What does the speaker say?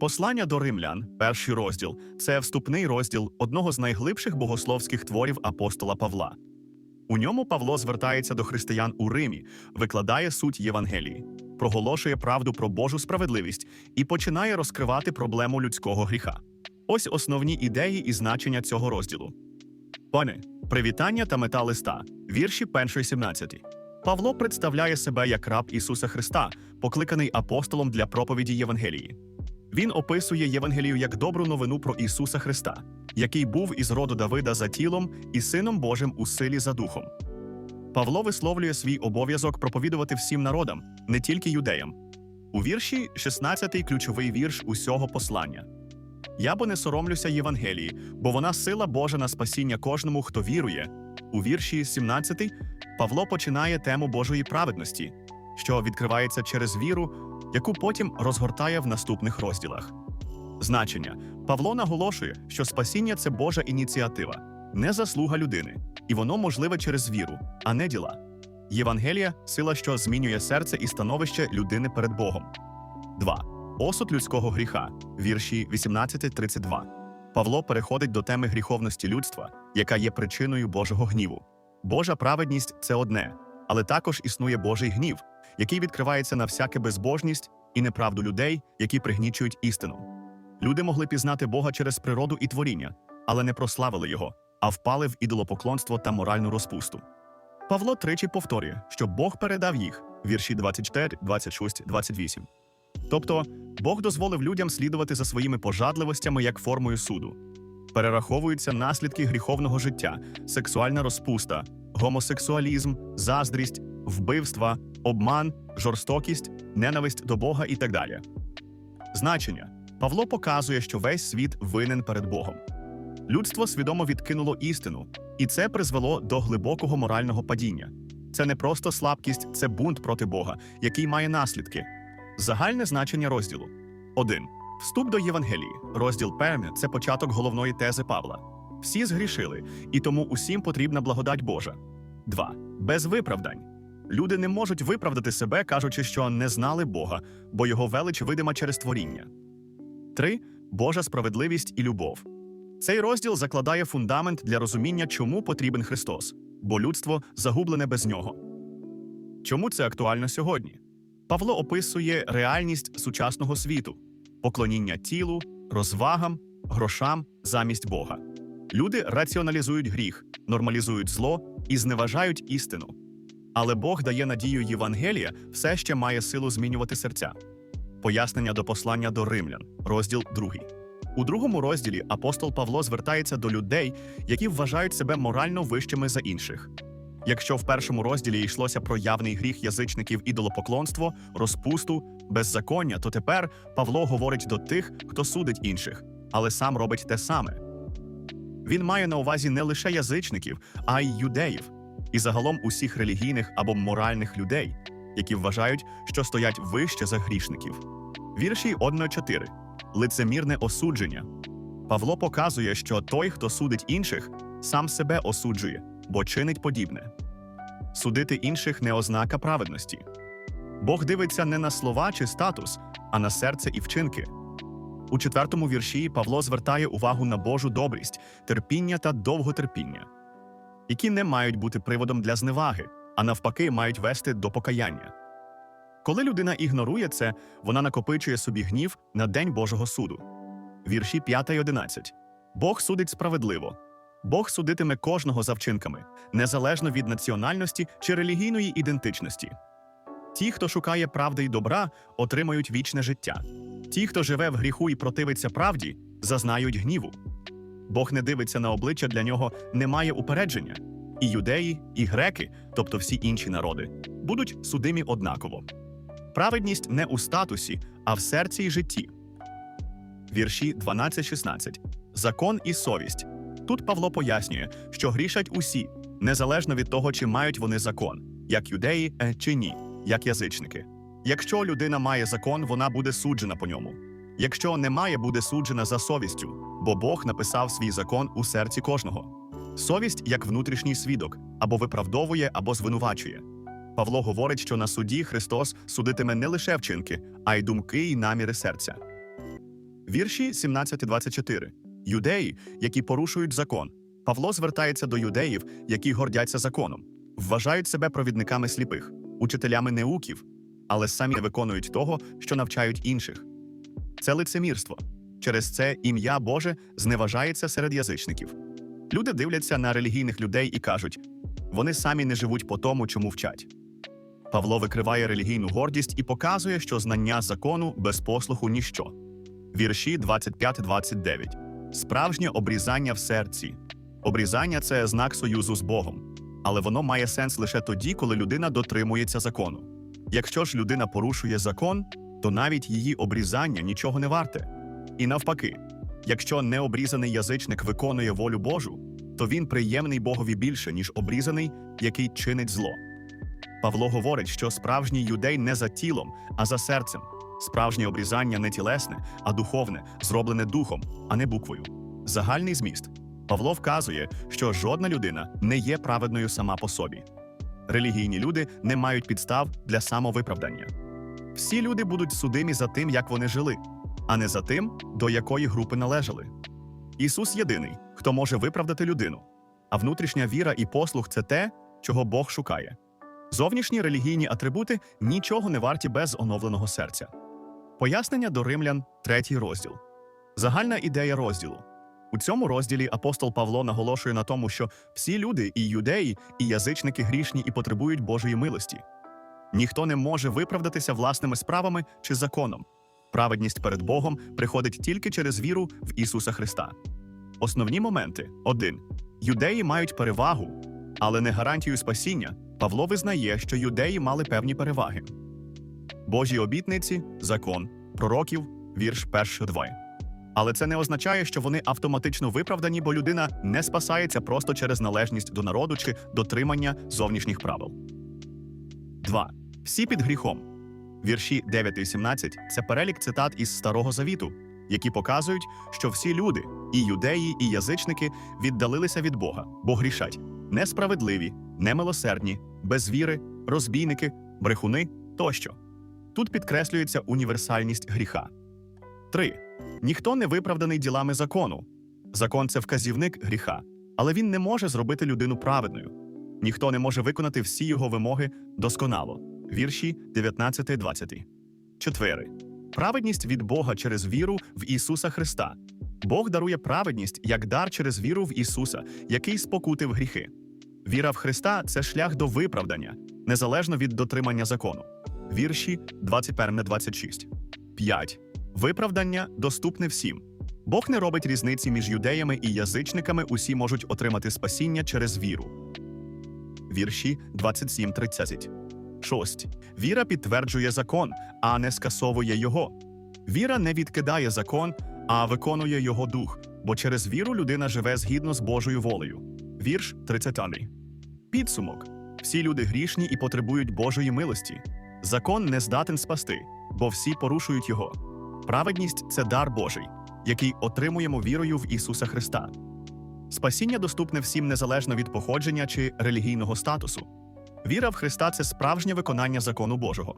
Послання до римлян, перший розділ, це вступний розділ одного з найглибших богословських творів апостола Павла. У ньому Павло звертається до християн у Римі, викладає суть Євангелії, проголошує правду про Божу справедливість і починає розкривати проблему людського гріха. Ось основні ідеї і значення цього розділу. Пане, привітання та мета листа, вірші 1 17. Павло представляє себе як раб Ісуса Христа, покликаний апостолом для проповіді Євангелії. Він описує Євангелію як добру новину про Ісуса Христа, який був із роду Давида за тілом і Сином Божим у силі за духом. Павло висловлює свій обов'язок проповідувати всім народам, не тільки юдеям. У вірші 16 ключовий вірш усього послання. Я бо не соромлюся Євангелії, бо вона сила Божа на спасіння кожному, хто вірує. У вірші 17 Павло починає тему Божої праведності, що відкривається через віру, яку потім розгортає в наступних розділах. Значення Павло наголошує, що спасіння це Божа ініціатива, не заслуга людини, і воно можливе через віру, а не діла. Євангелія сила, що змінює серце і становище людини перед Богом. 2. Осуд людського гріха, вірші 18-32. Павло переходить до теми гріховності людства, яка є причиною Божого гніву. Божа праведність це одне, але також існує Божий гнів, який відкривається на всяке безбожність і неправду людей, які пригнічують істину. Люди могли пізнати Бога через природу і творіння, але не прославили його, а впали в ідолопоклонство та моральну розпусту. Павло тричі повторює, що Бог передав їх вірші 24, 26, 28. Тобто Бог дозволив людям слідувати за своїми пожадливостями як формою суду. Перераховуються наслідки гріховного життя, сексуальна розпуста, гомосексуалізм, заздрість, вбивства, обман, жорстокість, ненависть до Бога і так далі. Значення Павло показує, що весь світ винен перед Богом. Людство свідомо відкинуло істину, і це призвело до глибокого морального падіння. Це не просто слабкість, це бунт проти Бога, який має наслідки. Загальне значення розділу 1. Вступ до Євангелії. Розділ 1 – це початок головної тези Павла. Всі згрішили, і тому усім потрібна благодать Божа. 2. Без виправдань. Люди не можуть виправдати себе, кажучи, що не знали Бога, бо його велич видима через творіння. 3. Божа справедливість і любов. Цей розділ закладає фундамент для розуміння, чому потрібен Христос, бо людство загублене без нього. Чому це актуально сьогодні? Павло описує реальність сучасного світу, поклоніння тілу, розвагам, грошам замість Бога. Люди раціоналізують гріх, нормалізують зло і зневажають істину. Але Бог дає надію Євангелія все ще має силу змінювати серця. Пояснення до послання до римлян, розділ 2. У другому розділі апостол Павло звертається до людей, які вважають себе морально вищими за інших. Якщо в першому розділі йшлося про явний гріх язичників ідолопоклонство, розпусту, беззаконня, то тепер Павло говорить до тих, хто судить інших, але сам робить те саме. Він має на увазі не лише язичників, а й юдеїв, і загалом усіх релігійних або моральних людей, які вважають, що стоять вище за грішників. Вірші 1-4. Лицемірне осудження. Павло показує, що той, хто судить інших, сам себе осуджує, бо чинить подібне. Судити інших не ознака праведності. Бог дивиться не на слова чи статус, а на серце і вчинки. У четвертому вірші Павло звертає увагу на Божу добрість, терпіння та довготерпіння, які не мають бути приводом для зневаги, а навпаки, мають вести до покаяння. Коли людина ігнорує це, вона накопичує собі гнів на день Божого суду. Вірші 5 і 11. Бог судить справедливо. Бог судитиме кожного за вчинками, незалежно від національності чи релігійної ідентичності. Ті, хто шукає правди й добра, отримають вічне життя. Ті, хто живе в гріху і противиться правді, зазнають гніву. Бог не дивиться на обличчя для нього немає упередження. І юдеї, і греки, тобто всі інші народи, будуть судимі однаково. Праведність не у статусі, а в серці й житті. Вірші 12-16. Закон і совість. Тут Павло пояснює, що грішать усі, незалежно від того, чи мають вони закон, як юдеї е, чи ні, як язичники. Якщо людина має закон, вона буде суджена по ньому. Якщо не має, буде суджена за совістю, бо Бог написав свій закон у серці кожного. Совість як внутрішній свідок або виправдовує, або звинувачує. Павло говорить, що на суді Христос судитиме не лише вчинки, а й думки і наміри серця. Вірші 17-24. Юдеї, які порушують закон. Павло звертається до юдеїв, які гордяться законом, вважають себе провідниками сліпих, учителями неуків, але самі не виконують того, що навчають інших. Це лицемірство. Через це ім'я Боже зневажається серед язичників. Люди дивляться на релігійних людей і кажуть: вони самі не живуть по тому, чому вчать. Павло викриває релігійну гордість і показує, що знання закону без послуху ніщо. Вірші 25-29. Справжнє обрізання в серці. Обрізання це знак союзу з Богом, але воно має сенс лише тоді, коли людина дотримується закону. Якщо ж людина порушує закон, то навіть її обрізання нічого не варте. І навпаки, якщо необрізаний язичник виконує волю Божу, то він приємний Богові більше, ніж обрізаний, який чинить зло. Павло говорить, що справжній юдей не за тілом, а за серцем. Справжнє обрізання не тілесне, а духовне, зроблене духом, а не буквою. Загальний зміст. Павло вказує, що жодна людина не є праведною сама по собі. Релігійні люди не мають підстав для самовиправдання. Всі люди будуть судимі за тим, як вони жили, а не за тим, до якої групи належали. Ісус єдиний, хто може виправдати людину, а внутрішня віра і послух це те, чого Бог шукає. Зовнішні релігійні атрибути нічого не варті без оновленого серця. Пояснення до римлян, третій розділ. Загальна ідея розділу. У цьому розділі апостол Павло наголошує на тому, що всі люди, і юдеї, і язичники грішні і потребують Божої милості. Ніхто не може виправдатися власними справами чи законом. Праведність перед Богом приходить тільки через віру в Ісуса Христа. Основні моменти: 1. Юдеї мають перевагу, але не гарантію спасіння. Павло визнає, що юдеї мали певні переваги. Божі обітниці, закон, пророків, вірш 1-2. Але це не означає, що вони автоматично виправдані, бо людина не спасається просто через належність до народу чи дотримання зовнішніх правил. 2. Всі під гріхом. Вірші 9 і 17 – це перелік цитат із Старого Завіту, які показують, що всі люди, і юдеї, і язичники, віддалилися від Бога, бо грішать несправедливі, немилосердні, без віри, розбійники, брехуни тощо. Тут підкреслюється універсальність гріха. 3. Ніхто не виправданий ділами закону. Закон це вказівник гріха, але він не може зробити людину праведною. Ніхто не може виконати всі його вимоги досконало. Вірші 19-20. 4. Праведність від Бога через віру в Ісуса Христа. Бог дарує праведність як дар через віру в Ісуса, який спокутив гріхи. Віра в Христа це шлях до виправдання, незалежно від дотримання закону. Вірші 21-26. 5. Виправдання доступне всім. Бог не робить різниці між юдеями і язичниками, усі можуть отримати спасіння через віру. Вірші 27-30. 6. Віра підтверджує закон, а не скасовує його. Віра не відкидає закон, а виконує його дух, бо через віру людина живе згідно з Божою волею. Вірш 30. Підсумок: всі люди грішні і потребують Божої милості. Закон не здатен спасти, бо всі порушують його. Праведність це дар Божий, який отримуємо вірою в Ісуса Христа. Спасіння доступне всім незалежно від походження чи релігійного статусу. Віра в Христа це справжнє виконання закону Божого.